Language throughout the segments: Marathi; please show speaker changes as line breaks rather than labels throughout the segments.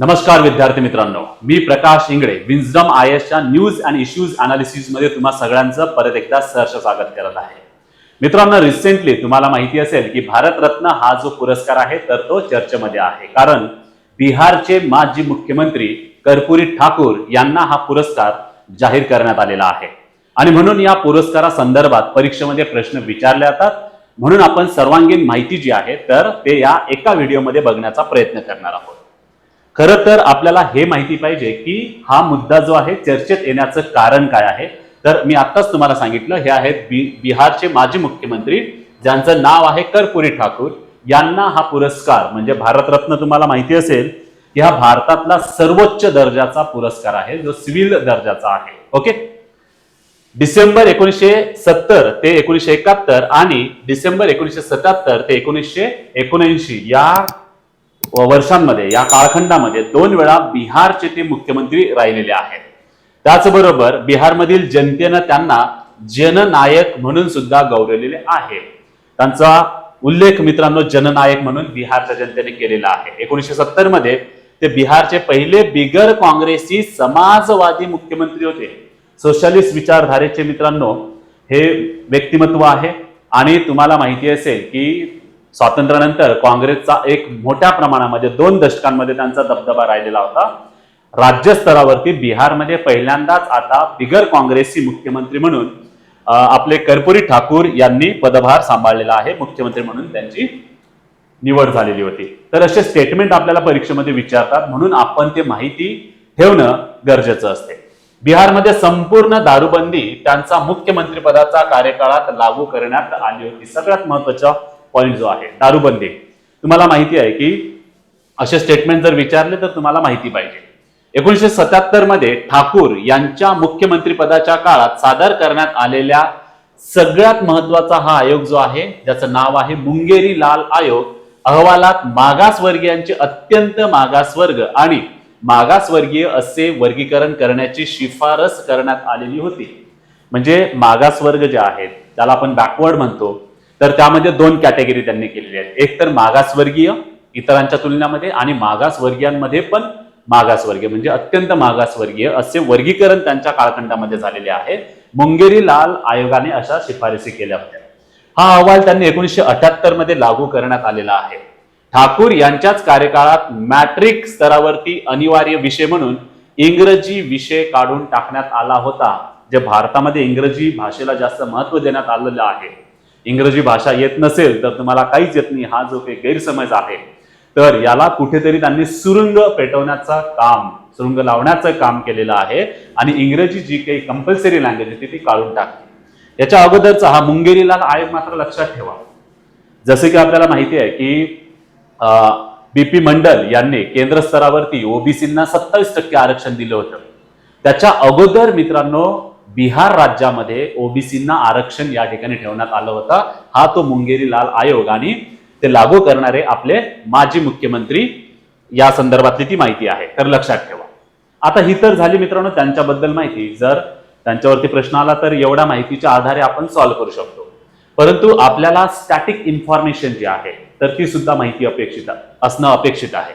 नमस्कार विद्यार्थी मित्रांनो. मी प्रकाश इंगडे विन्झडम आय एसच्या न्यूज अँड इश्यूज अनालिसिसमध्ये तुम्हा सगळ्यांचं परत एकदा सहर्ष स्वागत करत आहे. मित्रांनो रिसेंटली तुम्हाला माहिती असेल की भारतरत्न हा जो पुरस्कार आहे तर तो चर्चेमध्ये आहे. कारण बिहारचे माजी मुख्यमंत्री कर्पुरी ठाकूर यांना हा पुरस्कार जाहीर करण्यात आलेला आहे. आणि म्हणून या पुरस्कारासंदर्भात परीक्षेमध्ये प्रश्न विचारले जातात. म्हणून आपण सर्वांगीण माहिती जी आहे तर ते या एका व्हिडिओमध्ये बघण्याचा प्रयत्न करणार आहोत. खरं तर आपल्याला हे माहिती पाहिजे की हा मुद्दा जो आहे चर्चेत येण्याचं कारण काय आहे? तर मी आत्ताच तुम्हाला सांगितलं हे आहेत बि बिहारचे माजी मुख्यमंत्री ज्यांचं नाव आहे कर्पुरी ठाकूर. यांना हा पुरस्कार म्हणजे भारतरत्न तुम्हाला माहिती असेल की हा भारतातला सर्वोच्च दर्जाचा पुरस्कार आहे जो सिव्हिल दर्जाचा आहे. ओके? डिसेंबर एकोणीसशे सत्तर ते एकोणीसशे एकाहत्तर आणि डिसेंबर एकोणीसशे सत्याहत्तर ते एकोणीसशे एकोणऐंशी या वर्षांमध्ये या काळखंडामध्ये दोन वेळा बिहारचे ते मुख्यमंत्री राहिलेले आहेत. त्याचबरोबर बिहारमधील जनतेनं त्यांना जननायक म्हणून सुद्धा गौरवलेले आहे. त्यांचा उल्लेख मित्रांनो जननायक म्हणून बिहारच्या जनतेने केलेला आहे. एकोणीसशे सत्तरमध्ये ते बिहारचे पहिले बिगर काँग्रेसी समाजवादी मुख्यमंत्री होते. सोशलिस्ट विचारधारेचे मित्रांनो हे व्यक्तिमत्व आहे. आणि तुम्हाला माहिती असेल की स्वातंत्र्यानंतर काँग्रेसचा एक मोठ्या प्रमाणामध्ये दोन दशकांमध्ये त्यांचा दबदबा राहिलेला होता. राज्य स्तरावरती बिहारमध्ये पहिल्यांदाच आता बिगर काँग्रेसी मुख्यमंत्री म्हणून आपले कर्पुरी ठाकूर यांनी पदभार सांभाळलेला आहे. मुख्यमंत्री म्हणून त्यांची निवड झालेली होती. तर असे स्टेटमेंट आपल्याला परीक्षेमध्ये विचारतात म्हणून आपण ते माहिती ठेवणं गरजेचं असते. बिहारमध्ये संपूर्ण दारूबंदी त्यांचा मुख्यमंत्री पदाचा कार्यकाळात लागू करण्यात आली होती. सगळ्यात महत्वाचं पॉईंट जो आहे दारूबंदी. तुम्हाला माहिती आहे की असे स्टेटमेंट जर विचारले तर तुम्हाला माहिती पाहिजे. एकोणीसशे सत्याहत्तरमध्ये ठाकूर यांच्या मुख्यमंत्रीपदाच्या काळात सादर करण्यात आलेल्या सगळ्यात महत्त्वाचा हा आयोग जो आहे ज्याचं नाव आहे मुंगेरी लाल आयोग अहवालात मागासवर्गीयांचे अत्यंत मागासवर्ग आणि मागासवर्गीय असे वर्गीकरण करण्याची शिफारस करण्यात आलेली होती. म्हणजे मागासवर्ग जे आहेत त्याला आपण बॅकवर्ड म्हणतो. तर त्यामध्ये दोन कॅटेगरी त्यांनी केलेली आहेत. एक तर मागासवर्गीय इतरांच्या तुलनेमध्ये आणि मागासवर्गीयांमध्ये पण मागासवर्गीय म्हणजे अत्यंत मागासवर्गीय असे वर्गीकरण त्यांच्या काळखंडामध्ये झालेले आहे. मुंगेरी लाल आयोगाने अशा शिफारसी केल्या होत्या. हा अहवाल त्यांनी एकोणीसशे अठ्याहत्तरमध्ये लागू करण्यात आलेला आहे. ठाकूर यांच्याच कार्यकाळात मॅट्रिक स्तरावरती अनिवार्य विषय म्हणून इंग्रजी विषय काढून टाकण्यात आला होता जे भारतामध्ये इंग्रजी भाषेला जास्त महत्त्व देण्यात आलेलं आहे. इंग्रजी भाषा येत नसेल तर तुम्हाला काहीच येत नाही. हा जो काही गैरसमज आहे तर याला कुठेतरी त्यांनी सुरुंग पेटवण्याचं काम सुरुंग लावण्याचं काम केलेलं आहे आणि इंग्रजी जी काही कंपल्सरी लँग्वेज होती ती काढून टाकली याच्या अगोदरचा हा मुंगेरीला आयोग मात्र लक्षात ठेवा. जसे की आपल्याला माहिती आहे की बीपी मंडल यांनी केंद्र स्तरावरती ओबीसींना सत्तावीस टक्के आरक्षण दिलं होतं. त्याच्या अगोदर मित्रांनो बिहार राज्यामध्ये ओबीसींना आरक्षण या ठिकाणी ठेवण्यात आलं होतं. हा तो मुंगेरी लाल आयोग आणि ते लागू करणारे आपले माजी मुख्यमंत्री या संदर्भातली ती माहिती आहे. तर लक्षात ठेवा. आता ही तर झाली मित्रांनो त्यांच्याबद्दल माहिती. जर त्यांच्यावरती प्रश्न आला तर एवढ्या माहितीच्या आधारे आपण सॉल्व्ह करू शकतो. परंतु आपल्याला स्टॅटिक इन्फॉर्मेशन जी आहे तर ती सुद्धा माहिती अपेक्षित असणं अपेक्षित आहे.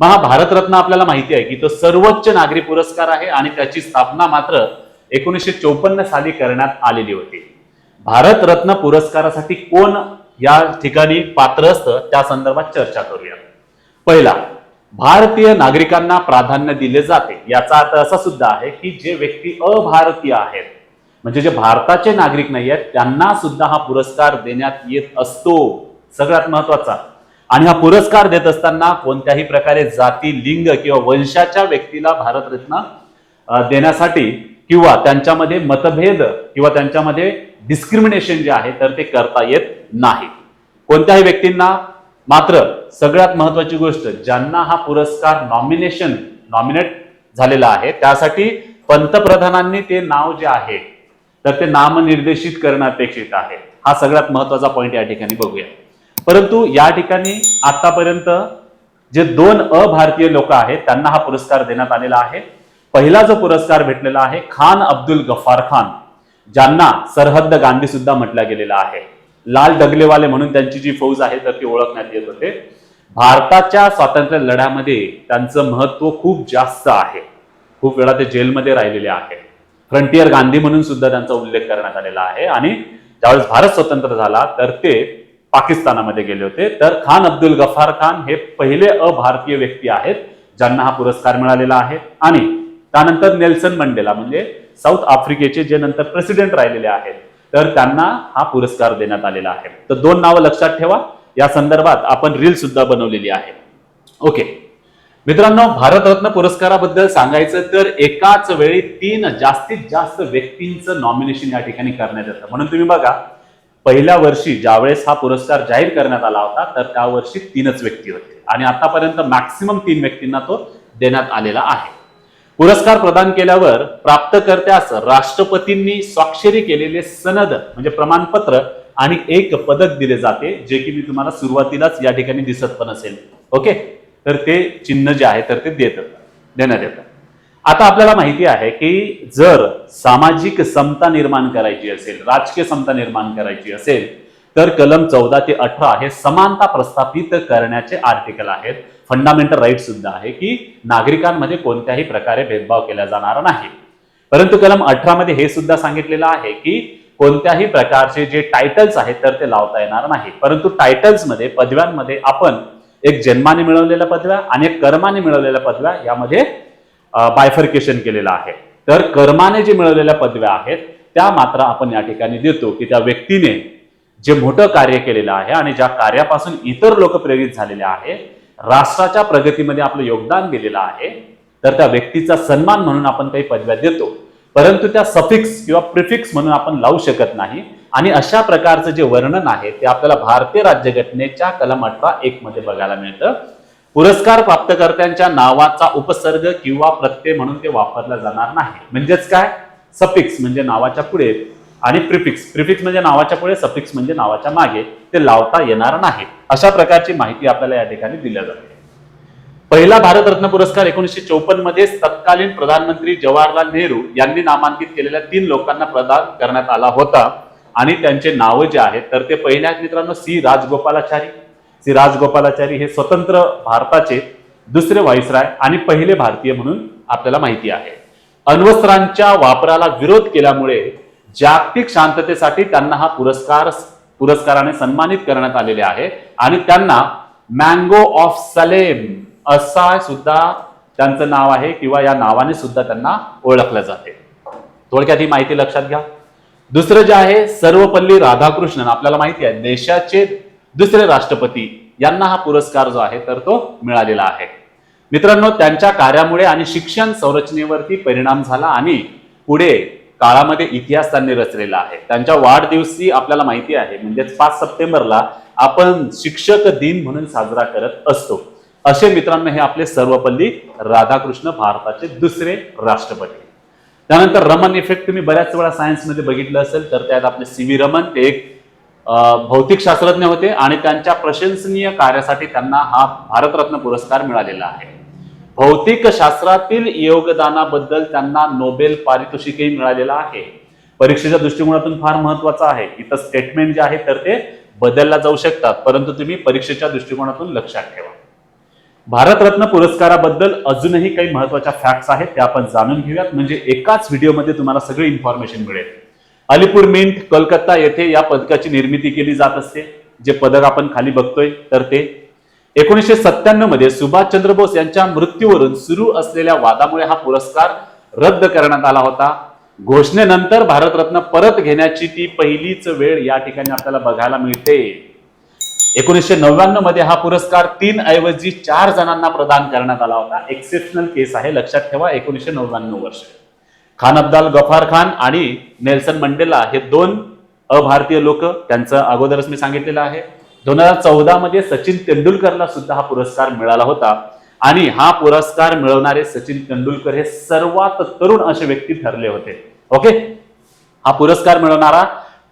महाभारतरत्न भारतरत्न आपल्याला माहिती आहे की तो सर्वोच्च नागरी पुरस्कार आहे आणि त्याची स्थापना मात्र एकोणीसशे चौपन्न साली करण्यात आलेली होती. भारतरत्न पुरस्कारासाठी कोण या ठिकाणी पात्र असतं? त्या संदर्भात चर्चा करूया. पहिला भारतीय नागरिकांना प्राधान्य दिले जाते. याचा अर्थ असा सुद्धा आहे की जे व्यक्ती अभारतीय आहेत म्हणजे जे भारताचे नागरिक नाही आहेत त्यांना सुद्धा हा पुरस्कार देण्यात येत असतो. सगळ्यात महत्त्वाचा आणि हा पुरस्कार देत असताना कोणत्याही प्रकारे जाती लिंग किंवा वंशाच्या व्यक्तीला भारतरत्न देण्यासाठी किंवा त्यांच्यामध्ये मतभेद किंवा त्यांच्यामध्ये डिस्क्रिमिनेशन जे आहे तर ते करता येत नाही. कोणत्याही व्यक्तींना मात्र सगळ्यात महत्वाची गोष्ट ज्यांना हा पुरस्कार नॉमिनेशन नॉमिनेट झालेला आहे त्यासाठी पंतप्रधानांनी ते नाव जे आहे तर ते नामनिर्देशित करणं अपेक्षित आहे. हा सगळ्यात महत्त्वाचा पॉईंट या ठिकाणी बघूया. परंतु या ठिकाणी आतापर्यंत जे दोन अभारतीय लोक आहेत त्यांना हा पुरस्कार देण्यात आलेला आहे. पहिला जो पुरस्कार भेटलेला आहे खान अब्दुल गफार खान ज्यांना सरहद्द गांधी सुद्धा म्हटलं गेलेला आहे. लाल डगलेवाले म्हणून त्यांची जी फौज आहे तर ती ओळखण्यात येत होते. भारताच्या स्वातंत्र्य लढ्यामध्ये त्यांचं महत्त्व खूप जास्त आहे. खूप वेळा ते जेलमध्ये राहिलेले आहे. फ्रंटियर गांधी म्हणून सुद्धा त्यांचा उल्लेख करण्यात आलेला आहे. आणि ज्यावेळेस भारत स्वतंत्र झाला तर ते पाकिस्तानामध्ये गेले होते. तर खान अब्दुल गफार खान हे पहिले अभारतीय व्यक्ती आहेत ज्यांना हा पुरस्कार मिळालेला आहे. आणि त्यानंतर नेल्सन मंडेला म्हणजे साऊथ आफ्रिकेचे जे नंतर प्रेसिडेंट राहिलेले आहेत तर त्यांना हा पुरस्कार देण्यात आलेला आहे. तर दोन नावं लक्षात ठेवा. या संदर्भात आपण रील सुद्धा बनवलेली आहे. ओके. मित्रांनो भारतरत्न पुरस्काराबद्दल सांगायचं तर एकाच वेळी तीन जास्तीत जास्त व्यक्तींचं नॉमिनेशन या ठिकाणी करण्यात येतं. म्हणून तुम्ही बघा पहिल्या वर्षी ज्यावेळेस हा पुरस्कार जाहीर करण्यात आला होता तर त्या वर्षी तीनच व्यक्ती होते. आणि आतापर्यंत मॅक्सिमम तीन व्यक्तींना तो देण्यात आलेला आहे. पुरस्कार प्रदान केल्यावर प्राप्तकर्त्यास राष्ट्रपतींनी स्वाक्षरी केलेले सनद म्हणजे प्रमाणपत्र आणि एक पदक दिले जाते जे की मी तुम्हाला सुरुवातीलाच या ठिकाणी दिसत पण असेल. ओके? तर ते चिन्ह जे आहे तर ते देत देण्यात येतं. आता आपल्याला माहिती आहे की जर सामाजिक समता निर्माण करायची असेल राजकीय समता निर्माण करायची असेल तर कलम चौदा ते अठरा हे समानता प्रस्थापित करण्याचे आर्टिकल आहेत. फंडामेंटल राईट सुद्धा आहे की नागरिकांमध्ये कोणत्याही प्रकारे भेदभाव केला जाणार नाही. परंतु कलम अठरा मध्ये हे सुद्धा सांगितलेलं आहे की कोणत्याही प्रकारचे जे टायटल्स आहेत तर ते लावता येणार नाही. परंतु टायटल्समध्ये पदव्यांमध्ये आपण एक जन्माने मिळवलेल्या पदव्या आणि एक कर्माने मिळवलेल्या पदव्या यामध्ये बायफर्केशन केलेलं आहे. तर कर्माने जे मिळवलेल्या पदव्या आहेत त्या मात्र आपण या ठिकाणी देतो की त्या व्यक्तीने जे मोठं कार्य केलेलं आहे आणि ज्या कार्यापासून इतर लोक प्रेरित झालेले आहेत राष्ट्राच्या प्रगतीमध्ये आपलं योगदान दिलेलं आहे तर त्या व्यक्तीचा सन्मान म्हणून आपण काही पदव्या देतो. परंतु त्या सफिक्स किंवा प्रिफिक्स म्हणून आपण लावू शकत नाही. आणि अशा प्रकारचं जे वर्णन आहे ते आपल्याला भारतीय राज्यघटनेच्या कलम अठरा एक मध्ये बघायला मिळतं. पुरस्कार प्राप्तकर्त्यांच्या नावाचा उपसर्ग किंवा प्रत्यय म्हणून ते वापरला जाणार नाही. म्हणजेच काय? सफिक्स म्हणजे नावाच्या पुढे आणि प्रिफिक्स. प्रिफिक्स म्हणजे नावाच्या पुढे सफिक्स म्हणजे नावाच्या मागे. ते लावता येणार नाही अशा प्रकारची माहिती आपल्याला या ठिकाणी दिल्या जाते. पहिला भारतरत्न पुरस्कार एकोणीसशे चौपन्नमध्ये तत्कालीन प्रधानमंत्री जवाहरलाल नेहरू यांनी नामांकित केलेल्या तीन लोकांना प्रदान करण्यात आला होता. आणि त्यांचे नाव जे आहेत तर ते पहिल्या आहेत मित्रांनो सी राजगोपालाचारी. सी राजगोपालाचारी हे स्वतंत्र भारताचे दुसरे व्हाईसराय आणि पहिले भारतीय म्हणून आपल्याला माहिती आहे. अण्वस्त्रांच्या वापराला विरोध केल्यामुळे जागतिक शांततेसाठी त्यांना हा पुरस्कार पुरस्काराने सन्मानित करण्यात आलेले आहे. आणि त्यांना मँगो ऑफ सलेम असा सुद्धा त्यांचं नाव आहे किंवा या नावाने सुद्धा त्यांना ओळखलं जाते. थोडक्यात ही माहिती लक्षात घ्या. दुसरं जे आहे सर्वपल्ली राधाकृष्णन. आपल्याला माहिती आहे देशाचे दुसरे राष्ट्रपती यांना हा पुरस्कार जो आहे तर तो मिळालेला आहे. मित्रांनो त्यांच्या कार्यामुळे आणि शिक्षण संरचनेवरती परिणाम झाला आणि पुढे काळामध्ये इतिहास त्यांनी रचलेला आहे. त्यांच्या वाढदिवशी आपल्याला माहिती आहे म्हणजेच पाच सप्टेंबरला आपण शिक्षक दिन म्हणून साजरा करत असतो. असे मित्रांनो हे आपले सर्वपल्ली राधाकृष्ण भारताचे दुसरे राष्ट्रपती. त्यानंतर रमन इफेक्ट तुम्ही बऱ्याच वेळा सायन्समध्ये बघितलं असेल तर त्यात आपले सी व्ही रमन ते एक भौतिक शास्त्रज्ञ होते आणि त्यांच्या प्रशंसनीय कार्यासाठी त्यांना हा भारतरत्न पुरस्कार मिळालेला आहे. भौतिक शास्त्रातील योगदानाबद्दल त्यांना नोबेल पारितोषिकही मिळालेला आहे. परीक्षेच्या दृष्टिकोनातून फार महत्वाचं आहे. इथं स्टेटमेंट जे आहे तर ते बदलला जाऊ शकतात. परंतु तुम्ही परीक्षेच्या दृष्टिकोनातून लक्षात ठेवा. भारतरत्न पुरस्काराबद्दल अजूनही काही महत्त्वाच्या फॅक्ट्स आहेत त्या आपण जाणून घेऊयात. म्हणजे एकाच व्हिडिओमध्ये तुम्हाला सगळी इन्फॉर्मेशन मिळेल. अलिपूर मिंट कोलकाता येथे या पदकाची निर्मिती केली जात असते. जे पदक आपण खाली बघतोय तर ते एकोणीसशे सत्त्याण्णवमध्ये सुभाषचंद्र बोस यांच्या मृत्यूवरून सुरू असलेल्या वादामुळे हा पुरस्कार रद्द करण्यात आला होता. घोषणेनंतर भारतरत्न परत घेण्याची ती पहिलीच वेळ या ठिकाणी आपल्याला बघायला मिळते. एकोणीसशे नव्याण्णवमध्ये हा पुरस्कार तीन ऐवजी चार जणांना प्रदान करण्यात आला होता. एक्सेप्शनल केस आहे लक्षात ठेवा एकोणीसशे नव्याण्णव वर्ष. खान अब्दाल गफार खान आणि नेल्सन मंडेला हे दोन अभारतीय लोक त्यांचं अगोदरच मी सांगितलेलं आहे. दोन हजार चौदा मध्ये सचिन तेंडुलकरला सुद्धा हा पुरस्कार मिळाला होता. आणि हा पुरस्कार मिळवणारे सचिन तेंडुलकर हे सर्वात तरुण असे व्यक्ती ठरले होते. ओके? हा पुरस्कार मिळवणारा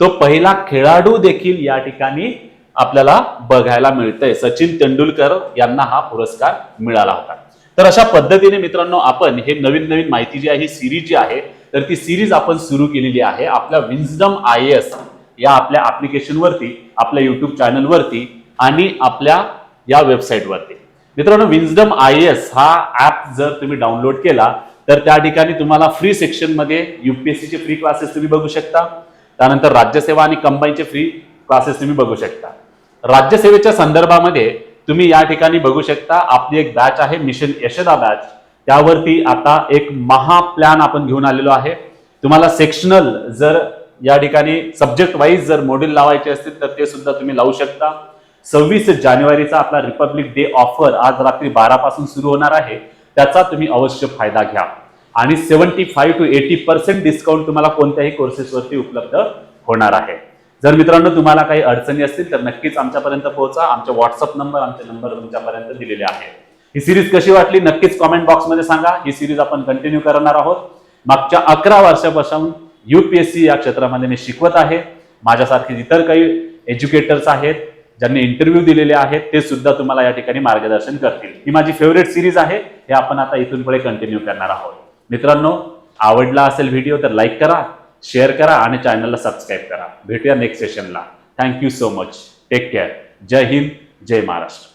तो पहिला खेळाडू देखील या ठिकाणी आपल्याला बघायला मिळतंय. सचिन तेंडुलकर यांना हा पुरस्कार मिळाला होता. तर अशा पद्धतीने मित्रांनो आपण हे नवीन नवीन माहिती जी आहे ही सिरीज जी आहे तर ती सिरीज आपण सुरू केलेली आहे. आपल्या विन्सडम आय एस या आपल्या ॲप्लिकेशनवरती आपल्या यूट्यूब चॅनलवरती आणि आपल्या या वेबसाईटवरती मित्रांनो विन्झडम आय एस हा ऍप जर तुम्ही डाउनलोड केला तर त्या ठिकाणी तुम्हाला फ्री सेक्शनमध्ये युपीएससीचे फ्री क्लासेस तुम्ही बघू शकता. त्यानंतर राज्यसेवा आणि कंबाईनचे फ्री क्लासेस तुम्ही बघू शकता. राज्यसेवेच्या संदर्भामध्ये तुम्ही या ठिकाणी बघू शकता आपली एक बॅच आहे मिशन यशदा बॅच त्यावरती आता एक महा प्लॅन आपण घेऊन आलेलो आहे. तुम्हाला सेक्शनल जर या ठिकाणी सब्जेक्ट वाईज जर मॉड्यूल लावायचे असतील तर ते सुद्धा तुम्ही लावू शकता. सव्वीस जानेवारीचा आपला रिपब्लिक डे ऑफर आज रात्री बारापासून सुरू होणार आहे. त्याचा तुम्ही अवश्य फायदा घ्या. आणि seventy five to eighty percent discount तुम्हाला कोणत्याही कोर्सेसवरती उपलब्ध होणार आहे. जर मित्रांनो तुम्हाला काही अडचणी असतील तर नक्कीच आमच्यापर्यंत पोहोचा. आमचे व्हॉट्सअप नंबर आमचे नंबर तुमच्यापर्यंत दिलेले आहे. ही सिरीज कशी वाटली नक्कीच कॉमेंट बॉक्समध्ये सांगा. ही सिरीज आपण कंटिन्यू करणार आहोत. मागच्या अकरा वर्षापासून यूपीएससी या क्षेत्रामध्ये मी शिकवत आहे. माझ्यासारखे इतर काही एज्युकेटर्स आहेत ज्यांनी इंटरव्ह्यू दिलेले आहेत ते सुद्धा तुम्हाला या ठिकाणी मार्गदर्शन करतील. ही माझी फेवरेट सिरीज आहे. हे आपण आता इथून पुढे कंटिन्यू करणार आहोत. मित्रांनो आवडला असेल व्हिडिओ तर लाईक करा शेअर करा आणि चॅनलला सबस्क्राईब करा. भेटूया next सेशनला thank you so much take care जय हिंद जय महाराष्ट्र.